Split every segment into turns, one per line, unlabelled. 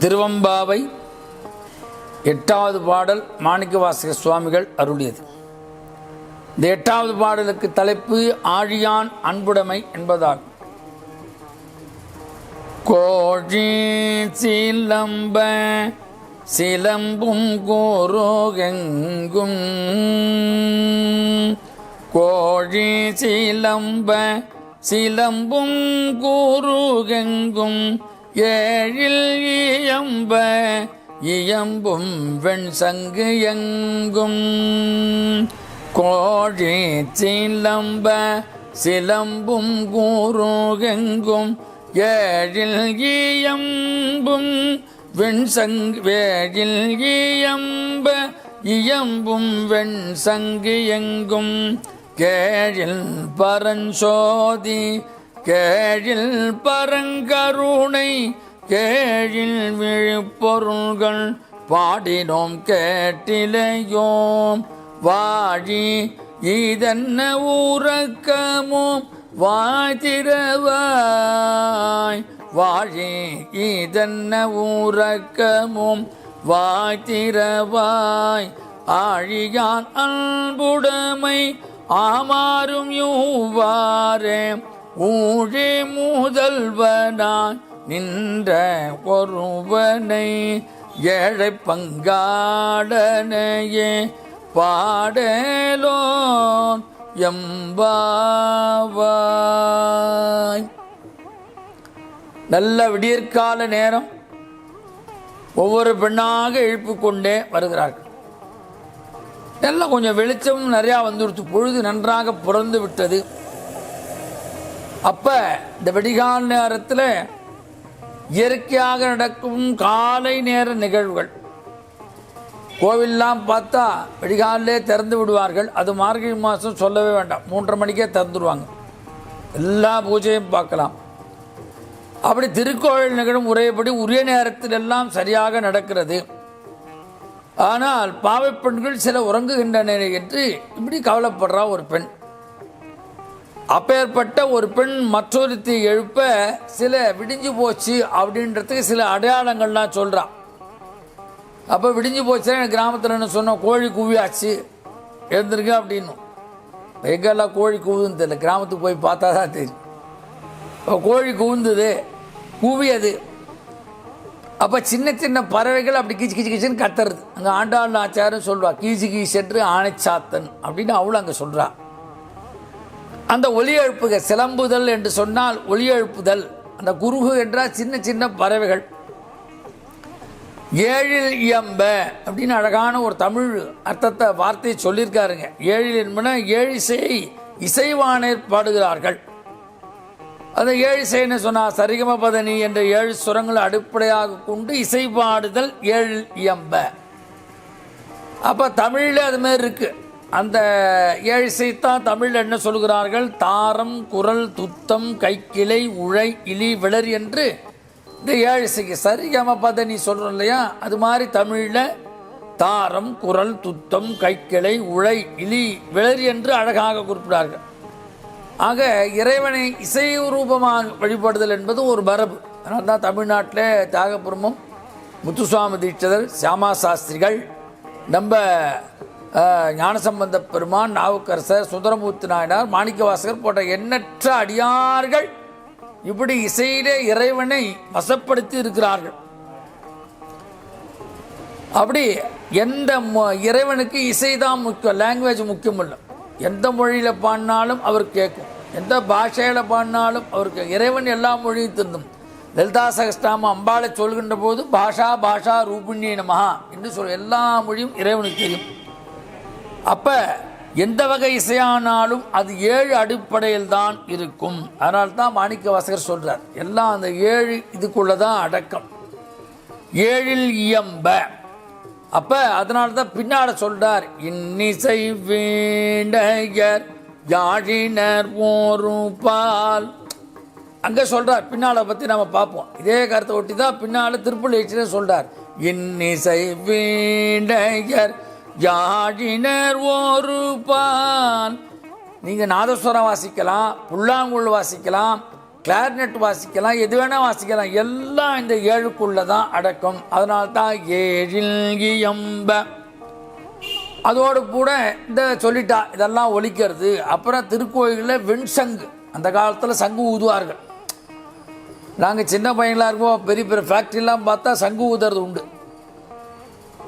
திருவம்பாவை எட்டாவது பாடல் மாணிக்கவாசக சுவாமிகள் அருளியது. இந்த எட்டாவது பாடலுக்கு தலைப்பு ஆழியான் அன்புடைமை என்பதாகும். கோழி சிலம்ப சிலம்பும் கோரோகெங்கும். கோழி சிலம்ப சிலம்பும் கூறுகெங்கும் ஏழில் இயம்ப இயம்பும் வெண் சங்கு எங்கும். கோழி சிலம்ப சிலம்பும் கூறுகெங்கும் ஏழில் இயம்பும் வெண் சங்கு வேழில் இயம்ப இயம்பும் வெண் சங்கு எங்கும். கேழில் பரஞ்சோதி கேழில் பரங்கருணை கேழில் விழுப்பொருள்கள் பாடினோம் கேட்டிலையோம். வாழி இதென்ன ஊரக்கமும் வாய்த்திரவாய் வாழி இதென்ன ஊரக்கமும் வாய்த்திரவாய் ஆழியான் அன்புடைமை ஆமாறும் யூவாரே. ஊழி முதல்வனாய் நின்ற ஒருவனை ஏழை பங்காடனையே பாடலோன் எம்பாவாய். நல்ல விடியற்கால நேரம். ஒவ்வொரு பெண்ணாக இழுப்பு கொண்டே வருகிறார்கள். எல்லாம் கொஞ்சம் வெளிச்சம் நிறையா வந்துடுச்சு பொழுது நன்றாக பிறந்து விட்டது. அப்போ இந்த வெடிகால் நேரத்தில் இயற்கையாக நடக்கும் காலை நேர நிகழ்வுகள். கோவில்லாம் பார்த்தா வெடிகாலிலே திறந்து விடுவார்கள். அது மார்கழி மாதம் சொல்லவே வேண்டாம். மூன்றரை மணிக்கே திறந்துடுவாங்க எல்லா பூஜையும் பார்க்கலாம். அப்படி திருக்கோவில் நிகழும் உரையபடி உரிய நேரத்தில் எல்லாம் சரியாக நடக்கிறது. ஆனால் பாவை பெண்கள் சில உறங்குகின்றன என்று இப்படி கவலைப்படுறா ஒரு பெண். அப்பேற்பட்ட ஒரு பெண் மற்றொருத்தி எழுப்ப சில விடிஞ்சு போச்சு அப்படின்றதுக்கு சில அடையாளங்கள்லாம் சொல்கிறான் அப்போ விடிஞ்சு போச்சுன்னா எனக்கு கிராமத்தில் என்ன சொன்னோம்? கோழி கூவியாச்சு. எழுந்திருக்க அப்படின்னும் எங்கெல்லாம் கோழி கூவுதுன்னு தெரியல. கிராமத்துக்கு போய் பார்த்தா தான் தெரியும். இப்போ கோழி கூவுந்தது கூவியது. அப்போ சின்ன சின்ன பறவைகள் அப்படி கீச்சு கீச்சு கீச்சுன்னு கத்துறது. அங்கே ஆண்டாள் ஆச்சாரம் சொல்லுவா. கீச்சு கீச்சென்று ஆணைச்சாத்தன் அப்படின்னு அவளும் அங்கே சொல்கிறாள் அந்த ஒலி எழுப்புக சிலம்புதல் என்று சொன்னால் ஒலி எழுப்புதல் அந்த குருகு என்றால் சின்ன சின்ன பறவைகள். ஏழில் இயம்ப அப்படின்னு அழகான ஒரு தமிழ் அர்த்தத்தை வார்த்தையை சொல்லியிருக்காருங்க. ஏழில் என்பன இசை இசைவானர் பாடுகிறார்கள். அந்த ஏழு இசைன்னு சொன்னால் சரிகம பதனி என்ற ஏழு சுரங்களை அடிப்படையாக கொண்டு இசை பாடுதல் ஏழில் இயம்ப. அப்போ தமிழில் அது மாதிரி இருக்குது அந்த ஏழு இசைத்தான் தமிழில் என்ன சொல்கிறார்கள்? தாரம் குரல் துத்தம் கைக்கிளை உழை இலி விளர் என்று இந்த ஏழு இசைக்கு சரிகம பதனி சொல்கிறோம் இல்லையா? அது மாதிரி தமிழில் தாரம் குரல் துத்தம் கைக்கிளை உழை இலி விளர் என்று அழகாக குறிப்பிடார்கள் ஆக இறைவனை இசை ரூபமாக வழிபடுதல் என்பது ஒரு மரபு. அதனால தான் தமிழ்நாட்டில் தியாகபுரமும் முத்துசுவாமி தீட்சிதர் சியாமா சாஸ்திரிகள் நம்ம ஞானசம்பந்த பெருமான் நாவுக்கரசர் சுந்தரமூர்த்தி நாயனார் மாணிக்கவாசகர் போன்ற எண்ணற்ற அடியார்கள் இப்படி இசையிலே இறைவனை வசப்படுத்தி இருக்கிறார்கள். அப்படி எந்த மொ- இறைவனுக்கு இசை தான் முக்கியம் லாங்குவேஜ் முக்கியம் இல்லை எந்த மொழியில் பாடினாலும் அவர் கேட்கும். எந்த பாஷையில் பாடினாலும் அவருக்கு இறைவன் எல்லா மொழியும் திருந்தும் லலிதா சகஸ்டாம அம்பாளை சொல்கின்ற போது பாஷா பாஷா ரூபிணி நமஹா என்று சொல் எல்லா மொழியும் இறைவனுக்கு தெரியும். அப்போ எந்த வகை இசையானாலும் அது ஏழு அடிப்படையில் தான் இருக்கும். அதனால தான் மாணிக்க வாசகர் சொல்கிறார் எல்லாம் அந்த ஏழு இதுக்குள்ளே தான் அடக்கம். ஏழில் இயம்ப. அப்போ அதனால தான் பின்னால் சொல்கிறார் இன்னிசை வேண்டையர் யாழினர் ஓரு பால். அங்கே சொல்கிறார் பின்னால் பற்றி நம்ம பார்ப்போம். இதே கருத்தை ஒட்டி தான் பின்னால் திருப்பள்ளி சொல்கிறார் இன்னிசை வீண்டையர் யாழினர் ஒரு பான் நீங்கள் நாதஸ்வரம் வாசிக்கலாம் புல்லாங்குழல் வாசிக்கலாம் கிளாரினட் வாசிக்கலாம் எது வேணால் வாசிக்கலாம். எல்லாம் இந்த ஏழுக்குள்ளே தான் அடக்கம். அதனால தான் ஏழில் இயம்ப. அதோடு கூட இந்த சொல்லிட்டா இதெல்லாம் ஒழிக்கிறது. அப்புறம் திருக்கோயிலில் வெண்சங்கு. அந்த காலத்தில் சங்கு ஊதுவார்கள். நாங்கள் சின்ன பையங்களாக இருக்கோம் பெரிய பெரிய ஃபேக்ட்ரிலாம் பார்த்தா சங்கு ஊதுறது உண்டு.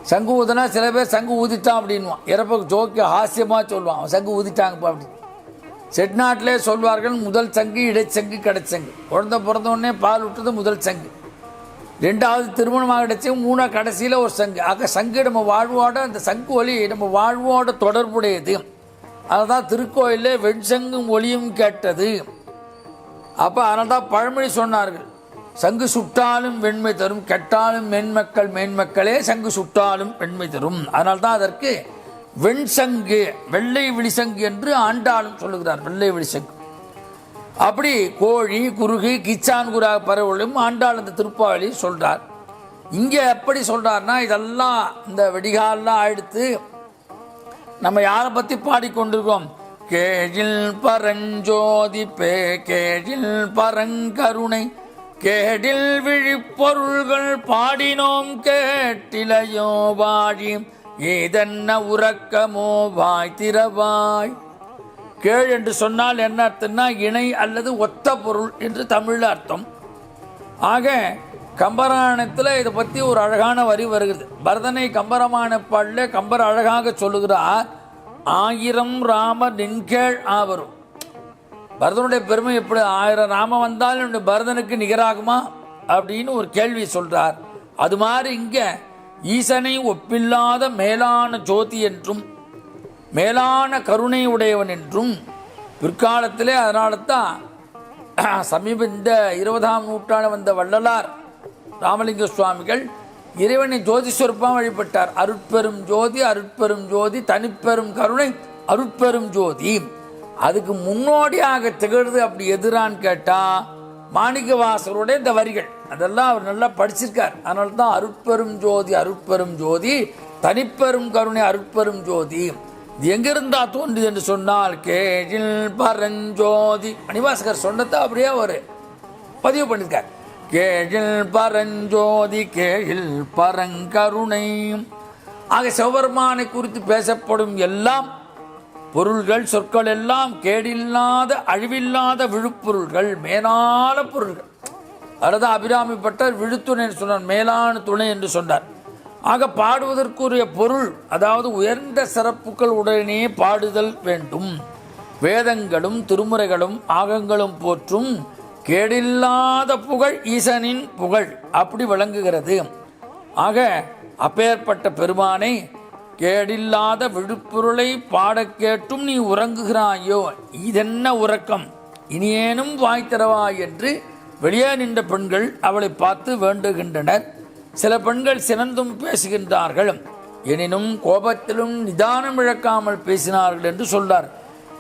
சங்கு ஊதுனா சில பேர் சங்கு ஊதிட்டான் அப்படின்வான். இறப்ப ஜோக்கு ஹாஸ்யமாக சொல்லுவான். அவன் சங்கு ஊதிட்டாங்கப்பா அப்படின்னு செட்நாட்டிலே சொல்வார்கள் முதல் சங்கு இடைச்சங்கு கடைச்சங்கு. குழந்த பிறந்த உடனே பால் விட்டது முதல் சங்கு. ரெண்டாவது திருமணமாக கிடைச்சி மூணாவது கடைசியில் ஒரு சங்கு. ஆக சங்கு நம்ம வாழ்வோட அந்த சங்கு ஒலி நம்ம வாழ்வோட தொடர்புடையது. அதுதான் திருக்கோயிலில் வெண்சங்கும் ஒளியும் கேட்டது. அப்போ அதனால் தான் பழமொழி சொன்னார்கள். சங்கு சுட்டாலும் வெண்மை தரும் கெட்டாலும் மென்மக்கள் மேன்மக்களே சங்கு சுட்டாலும் வெண்மை தரும். அதனால்தான் அதற்கு வெண்சங்கு வெள்ளை விழிசங்கு என்று ஆண்டாளும் சொல்லுகிறார் வெள்ளை விழிசங்கு அப்படி கோழி குருகு கிச்சான்குரா பறவைகளும் ஆண்டாள் அந்த திருப்பாவளி சொல்கிறார் இங்கே எப்படி சொல்கிறார்னா இதெல்லாம் இந்த வெடிகாலெலாம் ஆயிடுத்து நம்ம யாரை பற்றி பாடிக்கொண்டிருக்கோம்? கேழில் பரஞ்சோதி பே கேழில் பரங்கருணை. கேடில் விழிப்பொருள்கள் பாடினோம் கேட்டிலையோ வாழி ஏதென்ன உறக்கமோ வாய் திறவாய். கேள் என்று சொன்னால் என்ன அர்த்தம்னா இணை அல்லது ஒத்த பொருள் என்று தமிழில் அர்த்தம். ஆக கம்பராணத்தில் இதை பற்றி ஒரு அழகான வரி வருகிறது. பரதனை கம்பரமான பாடல கம்பர் அழகாக சொல்லுகிறார் ஆயிரம் ராம நின்கேள் ஆவரும். பரதனுடைய பெருமை எப்படி? ஆயிரம் ராம வந்தாலும் என்னுடைய பரதனுக்கு நிகராகுமா? அப்படின்னு ஒரு கேள்வி சொல்றார். அது மாதிரி இங்கே ஈசனை ஒப்பில்லாத மேலான ஜோதி என்றும் மேலான கருணை உடையவன் என்றும் பிற்காலத்திலே அதனால தான் சமீப இந்த இருபதாம் நூற்றாண்டு வந்த வள்ளலார் ராமலிங்க சுவாமிகள் இறைவனை ஜோதி சொருப்பாக வழிபட்டார். அருட்பெரும் ஜோதி அருட்பெரும் ஜோதி தனிப்பெரும் கருணை அருட்பெரும் ஜோதி. அதுக்கு முன்னோடியாக திகழ்து அப்படி எதிரான்னு கேட்டால் மாணிக்க வாசருடைய இந்த வரிகள். அதெல்லாம் அவர் நல்லா படிச்சிருக்கார். அதனால தான் அருட்பெரும் ஜோதி அருட்பெரும் ஜோதி தனிப்பெரும் கருணை அருட்பெரும் ஜோதி. இது எங்கிருந்தா தோன்றுது என்று சொன்னால் கேழில் பரஞ்சோதி. மணிவாசகர் சொன்னதை அப்படியே ஒரு பதிவு பண்ணியிருக்கார் கேழில் பரஞ்சோதி கேழில் பரங்கருணை. ஆக சிவபெருமானை குறித்து பேசப்படும் எல்லாம் பொருள்கள் சொற்கள் எல்லாம் கேடில்லாத அழிவில்லாத விழுப்பொருள்கள் மேலான பொருள்கள். அல்லது அபிராமி பட்டர் விழுத்துணை என்று சொன்னார் மேலான துணை என்று சொன்னார். ஆக பாடுவதற்குரிய பொருள் அதாவது உயர்ந்த சிறப்புகள் உடனே பாடுதல் வேண்டும். வேதங்களும் திருமுறைகளும் ஆகங்களும் போற்றும் கேடில்லாத புகழ் ஈசனின் புகழ் அப்படி விளங்குகிறது. ஆக அப்பேற்பட்ட பெருமானை கேடில்லாத விழுப்புருளை பாடக் கேட்டும் நீ உறங்குகிறாயோ இதென்ன உறக்கம்? இனியேனும் வாய் தரவா என்று வெளியே நின்ற பெண்கள் அவளை பார்த்து வேண்டுகின்றனர். சில பெண்கள் சிறந்தும் பேசுகின்றார்கள். எனினும் கோபத்திலும் நிதானம் இழக்காமல் பேசினார்கள் என்று சொல்றார்.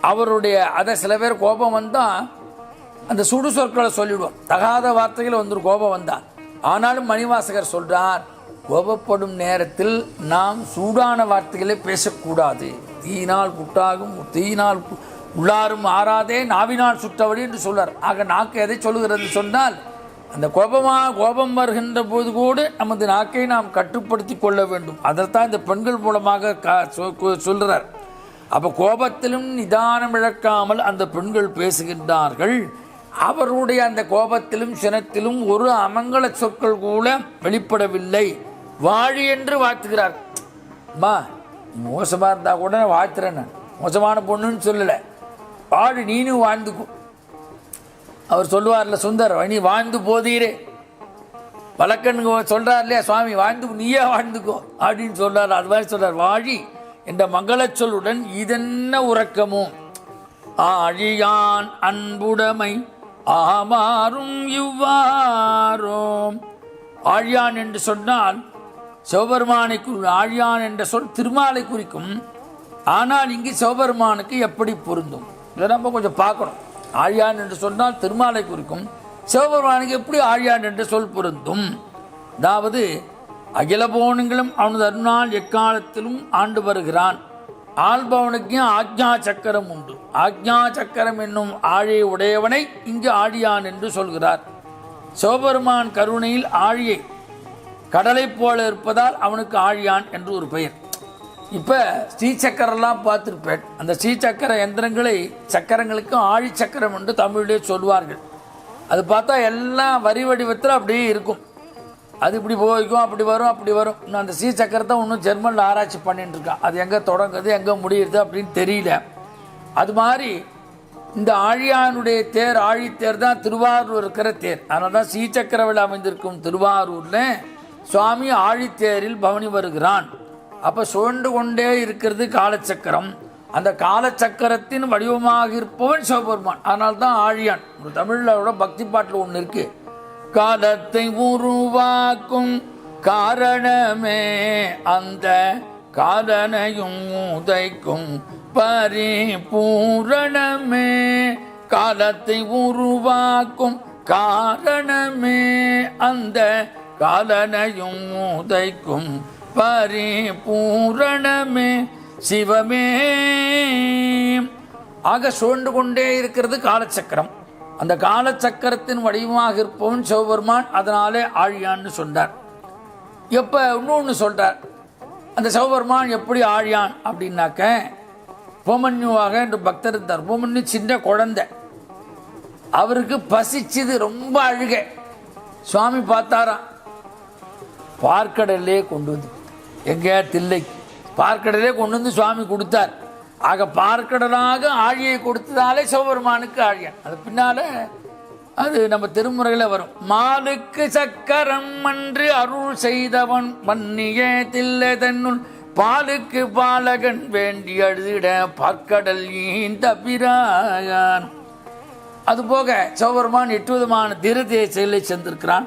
அவருடைய அதை சில பேர் கோபம் வந்தால் அந்த சுடு சொற்களை சொல்லிவிடுவோம் தகாத வார்த்தைகள் வந்து கோபம் வந்தால் ஆனாலும் மணிவாசகர் சொல்றார் கோபப்படும் நேரத்தில் நாம் சூடான வார்த்தைகளை பேசக்கூடாது. தீயினால் புட்டாகும் தீயினால் உள்ளாரும் ஆறாதே நாவினால் சுட்டவடி என்று சொல்றார் ஆக நாக்கு எதை சொல்லுகிறது சொன்னால் அந்த கோபமாக கோபம் வருகின்ற போது கூட நமது நாக்கை நாம் கட்டுப்படுத்தி கொள்ள வேண்டும். அதைத்தான் இந்த பெண்கள் மூலமாக கா- சொ- அப்போ கோபத்திலும் நிதானம் இழக்காமல் அந்த பெண்கள் பேசுகின்றார்கள். அவருடைய அந்த கோபத்திலும் சினத்திலும் ஒரு அமங்கல சொற்கள் கூட வெளிப்படவில்லை. வாழி என்று வாழ்த்துகிறார். அம்மா நீ மோசமாக இருந்தால் கூட நான் வாழ்த்துறேன் நான். மோசமான பொண்ணுன்னு சொல்லலை. வாழி நீனும் வாழ்ந்துக்கோ அவர் சொல்லுவார்ல சுந்தர் நீ வாழ்ந்து போதீரே. வழக்கனுங்க சொல்கிறார் இல்லையா சுவாமி வாழ்ந்து நீயே வாழ்ந்துக்கோ அப்படின்னு சொல்கிறார் அது மாதிரி சொல்கிறார் வாழி என்ற மங்களச் சொல்லுடன் இதென்ன உறக்கமோ. ஆழியான் அன்புடைமை ஆமாறும் இவ்வாரோம் ஆழியான் என்று சொன்னால் சிவபெருமானைக்குள் ஆழியான் என்ற சொல் திருமாலை குறிக்கும். ஆனால் இங்கு சிவபெருமானுக்கு எப்படி பொருந்தும்? இதை நம்ம கொஞ்சம் பார்க்கணும். ஆழியான் என்று சொன்னால் திருமாலை குறிக்கும். சிவபெருமானுக்கு எப்படி ஆழியான் என்ற சொல் பொருந்தும்? அதாவது அகில போனங்களும் அவனது அருணால் எக்காலத்திலும் ஆண்டு வருகிறான். ஆள்பவனுக்கு ஆக்ஞா சக்கரம் உண்டு. ஆக்ஞா சக்கரம் என்னும் ஆழியை உடையவனை இங்கு ஆழியான் என்று சொல்கிறார். சிவபெருமான் கருணையில் ஆழியை கடலை போல இருப்பதால் அவனுக்கு ஆழியான் என்று ஒரு பெயர். இப்போ ஸ்ரீசக்கரெல்லாம் பார்த்துருப்பேன். அந்த ஸ்ரீசக்கர எந்திரங்களை சக்கரங்களுக்கும் ஆழி சக்கரம் என்று தமிழிலே சொல்வார்கள். அது பார்த்தா எல்லாம் வரி வடிவத்தில் அப்படியே இருக்கும். அது இப்படி போய்க்கும் அப்படி வரும் அப்படி வரும். இன்னும் அந்த ஸ்ரீசக்கரத்தை இன்னும் ஜெர்மனில் ஆராய்ச்சி பண்ணிட்டு இருக்கான் அது எங்கே தொடங்குது எங்கே முடியுது அப்படின்னு தெரியல. அது மாதிரி இந்த ஆழியானுடைய தேர் ஆழித்தேர் தான் திருவாரூர் இருக்கிற தேர். அதனால தான் ஸ்ரீசக்கரவில் அமைந்திருக்கும் திருவாரூரில் சுவாமி ஆழித்தேரில் பவனி வருகிறான். அப்போ சுழண்டு கொண்டே இருக்கிறது காலச்சக்கரம். அந்த காலச்சக்கரத்தின் வடிவமாக இருப்பவன் சிவபெருமான். அதனால்தான் ஆழியான். ஒரு தமிழோட பக்தி பாட்டில் ஒன்று இருக்கு. காலத்தை உருவாக்கும் காரணமே அந்த காலனையும் உதைக்கும் பரிபூரணமே. காலத்தை உருவாக்கும் காரணமே அந்த காலனையும் உதைக்கும் பரிபூரணமே சிவமே. ஆக சுழண்டு கொண்டே இருக்கிறது காலச்சக்கரம். அந்த காலச்சக்கரத்தின் வடிவமாக இருப்பவன் சிவபெருமான் அதனாலே ஆழியான்னு சொன்னார். எப்போ இன்னொன்று சொல்கிறார் அந்த சிவபெருமான் எப்படி ஆழியான் அப்படின்னாக்க உபமன்யுவாக என்று பக்தர் இருந்தார். உபமன்யு சின்ன குழந்தை. அவருக்கு பசிச்சது ரொம்ப அழுகை. சுவாமி பார்த்தாராம் பார்க்கடலே கொண்டு வந்து எங்கேயா தில்லை? பார்க்கடலே கொண்டு வந்து சுவாமி கொடுத்தார். ஆக பார்க்கடலாக ஆழியை கொடுத்ததாலே சிவபெருமானுக்கு ஆழியன். அது பின்னால் அது நம்ம திருமுறையில் வரும். மாலுக்கு சக்கரம் அன்று அருள் செய்தவன் மன்னிய தில்லை தன்னுள். பாலுக்கு பாலகன் வேண்டி அழுதிட பார்க்கடல் ஈந்த பிராயான் அதுபோக சிவபெருமான் எட்டு விதமான தீரதேசையில் சென்றிருக்கிறான்.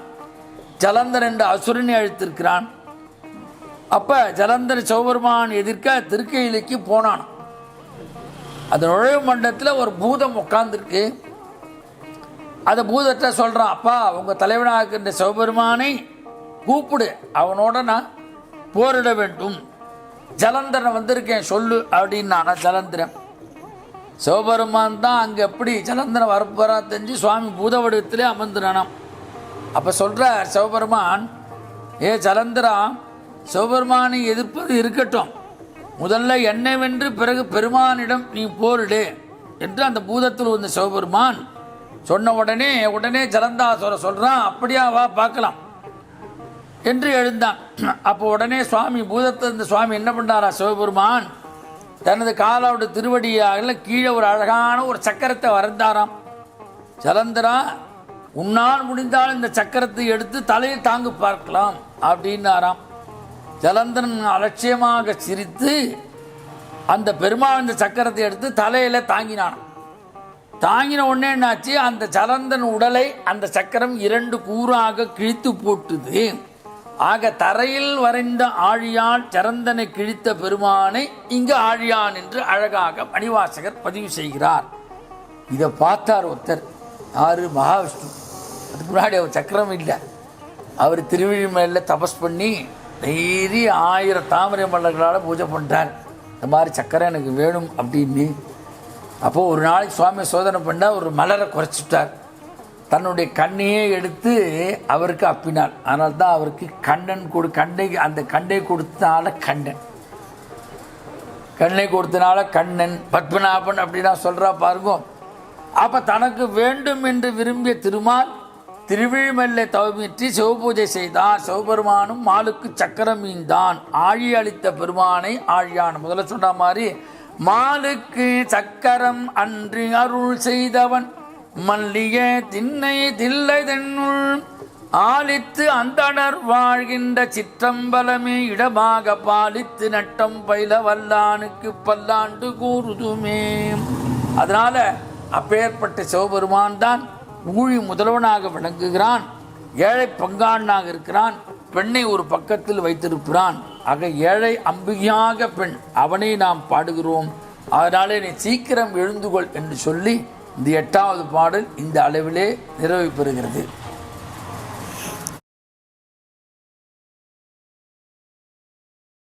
ஜலந்தர் என்ற அசுரனை அழித்திருக்கிறான். அப்போ ஜலந்தர் சிவபெருமான் எதிர்க்க திருக்கையிலைக்கு போனான். அந்த நுழைவு மண்டலத்தில் ஒரு பூதம் உட்காந்துருக்கு அந்த பூதத்தை சொல்கிறான் அப்பா உங்கள் தலைவனாக இருக்கின்ற சிவபெருமானை கூப்பிடு. அவனோட நான் போரிட வேண்டும். ஜலந்தரன் வந்திருக்கேன் சொல்லு அப்படின்னானா ஜலந்திரன் சிவபெருமான் தான் அங்கே எப்படி ஜலந்தரன் வரப்போறா தெரிஞ்சு சுவாமி பூத வடிவத்திலே அமர்ந்துனானாம் அப்போ சொல்கிறார் சிவபெருமான் ஏ ஜலந்திரா சிவபெருமானை எதிர்ப்பது இருக்கட்டும். முதல்ல என்னை வென்று பிறகு பெருமானிடம் நீ போரிடு என்று அந்த பூதத்தில் வந்த சிவபெருமான் சொன்ன உடனே உடனே ஜலந்தாசுர சொல்கிறான் அப்படியா வா பார்க்கலாம் என்று எழுந்தான். அப்போ உடனே சுவாமி பூதத்தில் இருந்த சுவாமி என்ன பண்ணாரா சிவபெருமான் தனது காலோட திருவடியாக கீழே ஒரு அழகான ஒரு சக்கரத்தை வரைந்தாராம். ஜலந்தரா உன்னால் முடிந்தால் இந்த சக்கரத்தை எடுத்து தலையில் தாங்கு பார்க்கலாம் அப்படின்னாராம். ஜலந்தரன் அலட்சியமாக சிரித்து அந்த பெருமாள் இந்த சக்கரத்தை எடுத்து தலையில் தாங்கினான் தாங்கின உடனே என்னாச்சு? அந்த ஜலந்தன் உடலை அந்த சக்கரம் இரண்டு கூறாக கிழித்து போட்டுது. ஆக தரையில் வரைந்த ஆழியால் சரந்தனை கிழித்த பெருமானை இங்கு ஆழியான் என்று அழகாக மணிவாசகர் பதிவு செய்கிறார். இதை பார்த்தார் ஒருத்தர். யாரு? மகாவிஷ்ணு. அதுக்கு முன்னாடி அவர் சக்கரம் இல்லை. அவர் திருவிழிமலையில் தபஸ் பண்ணி டெய்லி ஆயிரம் தாமரை மலர்களால் பூஜை பண்ணிட்டார் இந்த மாதிரி சக்கரை எனக்கு வேணும் அப்படின்னு. அப்போது ஒரு நாளைக்கு சுவாமி சோதனை பண்ணால் ஒரு மலரை குறைச்சிட்டார். தன்னுடைய கண்ணையே எடுத்து அவருக்கு அப்பினார். அதனால் தான் அவருக்கு கண்ணன் கொடு கண்ணை அந்த கண்ணை கொடுத்தனால கண்ணன். கண்ணை கொடுத்தனால கண்ணன் பத்மநாபன் அப்படின்னா சொல்கிறா பாருங்க. அப்போ தனக்கு வேண்டும் என்று விரும்பிய திருமால் திருவிழிமல்லை தவமிற்றி சிவபூஜை செய்தார். சிவபெருமானும் மாலுக்கு சக்கரம் மீந்தான் ஆழி அளித்த பெருமானை ஆழியான். முதல்ல சொன்ன மாதிரி மாலுக்கு சக்கரம் அன்று அருள் செய்தவன் மல்லிய திண்ணை தில்லை தென்னுள் ஆலித்து அந்தனர் வாழ்கின்ற சிற்றம்பலமே இடமாக பாலித்து நட்டம் பயில வல்லானுக்கு பல்லாண்டு கூறுதுமே. அதனால அப்பேற்பட்ட சிவபெருமான் தான் ஊழி முதல்வனாக விளங்குகிறான் ஏழை பங்காண்ணாக இருக்கிறான் பெண்ணை ஒரு பக்கத்தில் வைத்திருக்கிறான். ஆக ஏழை அம்பிகையாக பெண் அவனை நாம் பாடுகிறோம். அதனாலே நீ சீக்கிரம் எழுந்துகொள் என்று சொல்லி இந்த எட்டாவது பாடல் இந்த அளவிலே நிறைவு பெறுகிறது.